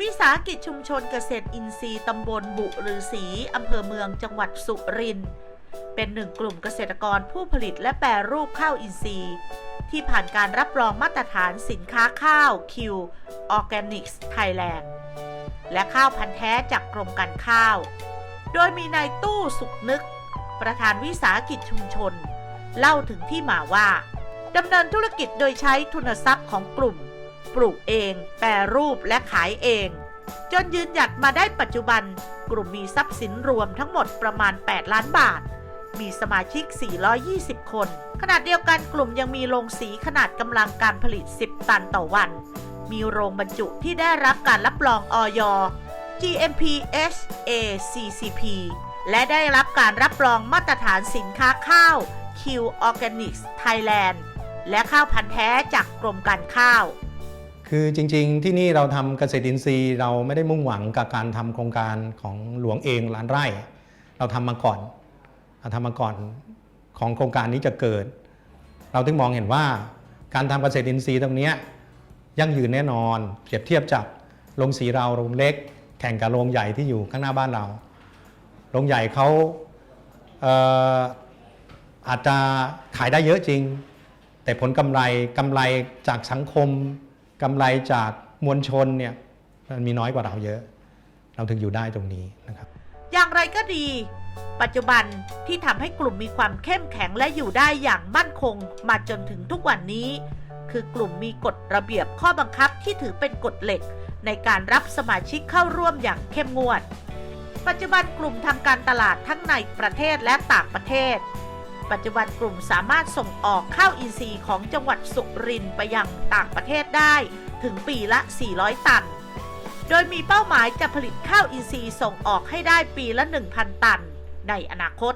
วิสาหกิจชุมชนเกษตรอินทรีย์ตำบลบุรือศรีอำเภอเมืองจังหวัดสุรินทร์เป็นหนึ่งกลุ่มเกษตรกรผู้ผลิตและแปรรูปข้าวอินทรีย์ ที่ผ่านการรับรองมาตรฐานสินค้าข้าวคิวออร์แกนิกส์ไทยแลนด์และข้าวพันธุ์แท้จากกรมการข้าว โดยมีนายตู้สุขนึก ประธานวิสาหกิจชุมชน เล่าถึงที่มาว่าดำเนินธุรกิจโดยใช้ทุนทรัพย์ของกลุ่ม ปลูกเอง แปรรูปและขายเอง จนยืนหยัดมาได้ปัจจุบัน กลุ่มมีทรัพย์สินรวมทั้งหมดประมาณ 8 ล้านบาท มีสมาชิก 420 คน ขณะเดียวกันกลุ่มยังมีโรงสีขนาดกำลังการผลิต 10 ตันต่อวัน มีโรงบรรจุที่ได้รับการรับรองอย GMP HACCP และได้รับการรับรองมาตรฐานสินค้าข้าว Q Organics Thailand และข้าวพันธุ์แท้จากกรมการข้าว คือจริงๆที่นี่เราทำเกษตรอินทรีย์เราไม่ได้มุ่งหวังกับการทำโครงการของหลวงเองล้านไร่ เราทำมาก่อนเราทำมาก่อนของโครงการนี้จะเกิด เราถึงมองเห็นว่าการทำเกษตรอินทรีย์ตรงนี้ยยั่งยืนแน่นอนเปรียบเทียบจากโรงสีเราโรงเล็ก แข่งกับโรงใหญ่ที่อยู่ข้างหน้าบ้านเราโรงใหญ่เขาเอ่ออาจจะขายได้เยอะจริง แต่ผลกำไรกำไรจากสังคม กำไรจากมวลชนเนี่ยมันมีน้อยกว่าเราเยอะ เราถึงอยู่ได้ตรงนี้นะครับ อย่างไรก็ดี ปัจจุบันที่ทำให้กลุ่มมีความเข้มแข็งและอยู่ได้อย่างมั่นคงมาจนถึงทุกวันนี้ คือกลุ่มมีกฎระเบียบข้อบังคับที่ถือเป็นกฎเหล็ก ในการรับสมาชิกเข้าร่วมอย่างเข้มงวด ปัจจุบันกลุ่มทำการตลาดทั้งในประเทศและต่างประเทศ ปัจจุบันกลุ่มสามารถส่งออกข้าวอินทรีย์ของจังหวัดสุรินทร์ไปยังต่างประเทศได้ถึงปีละ 400 ตัน โดยมีเป้าหมายจะผลิตข้าวอินทรีย์ส่งออกให้ได้ปีละ 1,000 ตัน ในอนาคต